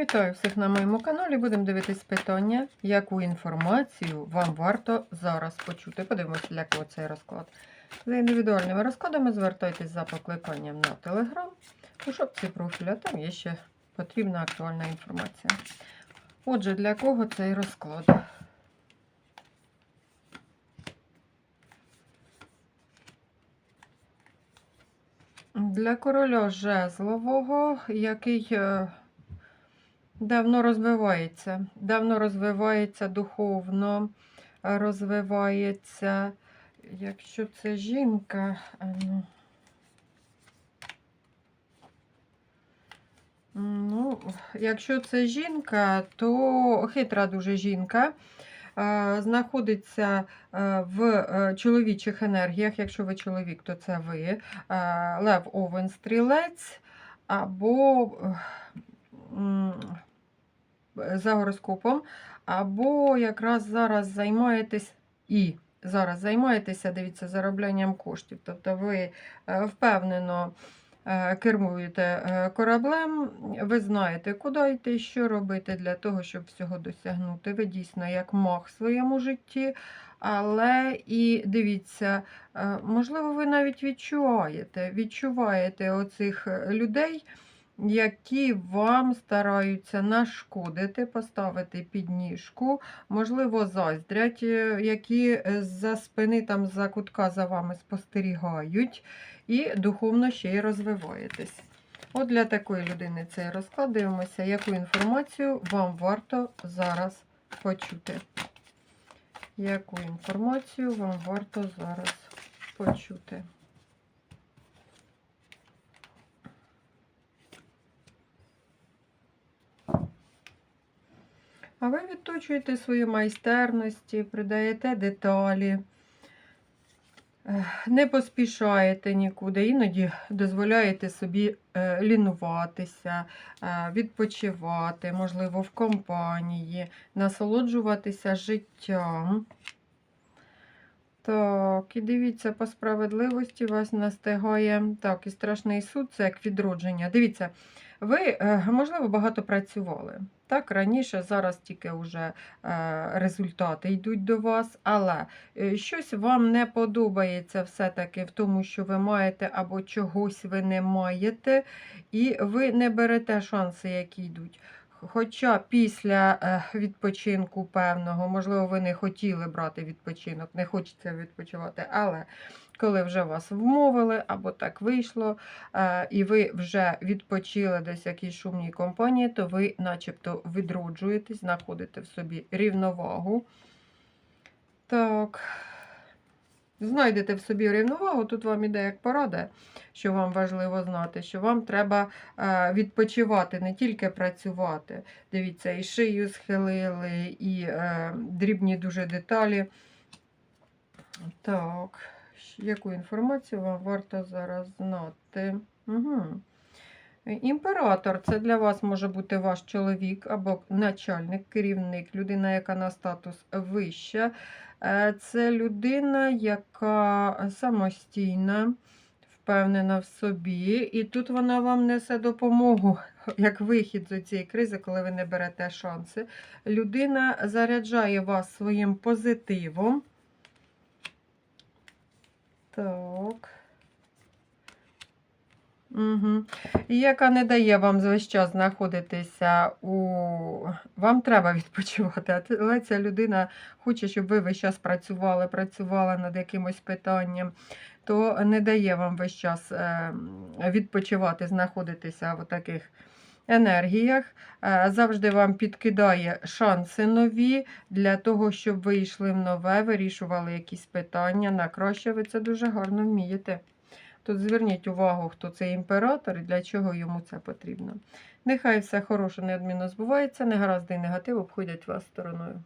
Вітаю всіх на моєму каналі. Будемо дивитись питання, яку інформацію вам варто зараз почути. Подивимося, для кого цей розклад. За індивідуальними розкладами звертайтесь за покликанням на телеграм. У шапці профіля там є ще потрібна актуальна інформація. Отже, для кого цей розклад? Для короля жезлового, який е, давно розвивається, давно розвивається духовно, розвивається, якщо це жінка, ну, ну, якщо це жінка, то хитра дуже жінка. Знаходиться в е, чоловічих енергіях. Якщо ви чоловік, то це ви. Лев Овен Стрілець або е, за гороскопом, або якраз зараз займаєтесь і зараз займаєтеся, дивіться, зароблянням коштів. Тобто ви е, впевнено е, кермуєте е, кораблем, ви знаєте, куди йти, що робити для того, щоб всього досягнути. Ви дійсно як маг в своєму житті. Але і дивіться, можливо, ви навіть відчуваєте, відчуваєте оцих людей, які вам стараються нашкодити, поставити підніжку, можливо, заздрять, е, які за спини там за кутка за вами спостерігають, і духовно ще й розвиваєтесь. От для такої людини цей розклад дивимося, яку інформацію вам варто зараз почути. Яку інформацію вам варто зараз почути? А ви відточуєте свої майстерності, придаєте деталі, не поспішаєте нікуди, іноді дозволяєте собі е, лінуватися, е, відпочивати, можливо, в компанії, насолоджуватися життям. Так, і дивіться, по справедливості вас настигає. Так, і страшний суд це як відродження. Дивіться, ви, е, можливо, багато працювали. Так, раніше, зараз тільки вже е, результати йдуть до вас, але е, щось вам не подобається все-таки в тому, що ви маєте, або чогось ви не маєте, і ви не берете шанси, які йдуть. Хоча після е, відпочинку певного, можливо, ви не хотіли брати відпочинок, не хочеться відпочивати, але коли вже вас вмовили, або так вийшло, е, і ви вже відпочили десь в якійсь шумній компанії, то ви начебто відроджуєтесь, знаходите в собі рівновагу. Так. Знайдете в собі рівновагу, тут вам іде як порада, що вам важливо знати, що вам треба е, відпочивати, не тільки працювати. Дивіться, і шию схилили, і е, дрібні дуже деталі. Так, яку інформацію вам варто зараз знати? Угу. Імператор це для вас може бути ваш чоловік або начальник, керівник, людина, яка на статус вища. Е, Це людина, яка самостійна, впевнена в собі, і тут вона вам несе допомогу як вихід з цієї кризи, коли ви не берете шанси. Людина заряджає вас своїм позитивом. Так. Угу. І яка не дає вам весь час знаходитися у. Вам треба відпочивати, але ця людина хоче, щоб ви весь час працювали, працювали над якимось питанням, то не дає вам весь час е, відпочивати, знаходитися в таких енергіях. Е, Завжди вам підкидає шанси нові для того, щоб ви йшли в нове, вирішували якісь питання. На краще ви це дуже гарно вмієте. Тут зверніть увагу, хто це імператор і для чого йому це потрібно. Нехай все хороше, неодмінно збувається, негаразди і негатив обходять вас стороною.